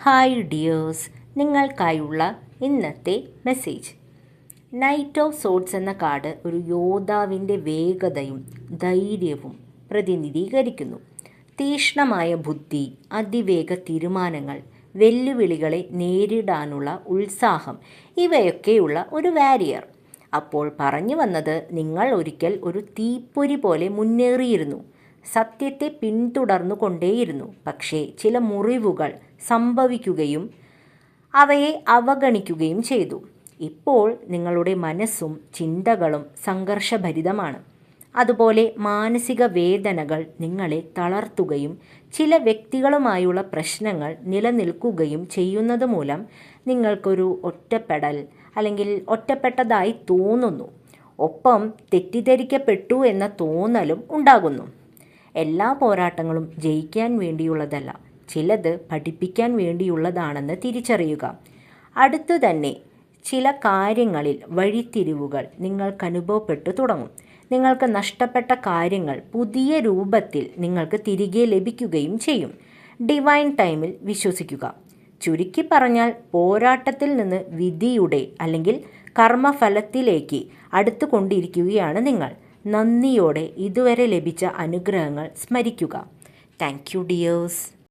Hi dears നിങ്ങൾക്കായുള്ള ഇന്നത്തെ message knight of swords എന്ന card ഒരു യോദ്ധാവിന്റെ വേഗതയും ധൈര്യവും പ്രതിനിധീകരിക്കുന്നു. തീക്ഷ്ണമായ ബുദ്ധി അതിവേഗ തീരുമാനങ്ങൾ വെല്ലുവിളികളെ നേരിടാനുള്ള ഉത്സാഹം ഇവയൊക്കെയുള്ള ഒരു വാരിയർ അപ്പോൾ പറഞ്ഞു വന്നത് നിങ്ങൾ ഒരിക്കൽ ഒരു തീപ്പൊരി പോലെ മുന്നേറിയിരുന്നു. സത്യത്തെ പിന്തുടർന്നു കൊണ്ടേയിരുന്നു പക്ഷേ ചില മുറിവുകൾ സംഭവിക്കുകയും അവയെ അവഗണിക്കുകയും ചെയ്തു. ഇപ്പോൾ നിങ്ങളുടെ മനസ്സും ചിന്തകളും സംഘർഷഭരിതമാണ്. അതുപോലെ മാനസിക വേദനകൾ നിങ്ങളെ തളർത്തുകയും ചില വ്യക്തികളുമായുള്ള പ്രശ്നങ്ങൾ നിലനിൽക്കുകയും ചെയ്യുന്നത് മൂലം നിങ്ങൾക്കൊരു ഒറ്റപ്പെടൽ അല്ലെങ്കിൽ ഒറ്റപ്പെട്ടതായി തോന്നുന്നു. ഒപ്പം തെറ്റിദ്ധരിക്കപ്പെട്ടു എന്ന തോന്നലും ഉണ്ടാകുന്നു. എല്ലാ പോരാട്ടങ്ങളും ജയിക്കാൻ വേണ്ടിയുള്ളതല്ല ചിലത് പഠിപ്പിക്കാൻ വേണ്ടിയുള്ളതാണെന്ന് തിരിച്ചറിയുക. അടുത്തു തന്നെ ചില കാര്യങ്ങളിൽ വഴിത്തിരിവുകൾ നിങ്ങൾക്ക് അനുഭവപ്പെട്ടു തുടങ്ങും. നിങ്ങൾക്ക് നഷ്ടപ്പെട്ട കാര്യങ്ങൾ പുതിയ രൂപത്തിൽ നിങ്ങൾക്ക് തിരികെ ലഭിക്കുകയും ചെയ്യും. ഡിവൈൻ ടൈമിൽ വിശ്വസിക്കുക. ചുരുക്കി പറഞ്ഞാൽ പോരാട്ടത്തിൽ നിന്ന് വിധിയുടെ അല്ലെങ്കിൽ കർമ്മഫലത്തിലേക്ക് അടുത്തു കൊണ്ടിരിക്കുകയാണ് നിങ്ങൾ. നന്ദിയോടെ ഇതുവരെ ലഭിച്ച അനുഗ്രഹങ്ങൾ സ്മരിക്കുക. Thank you dears.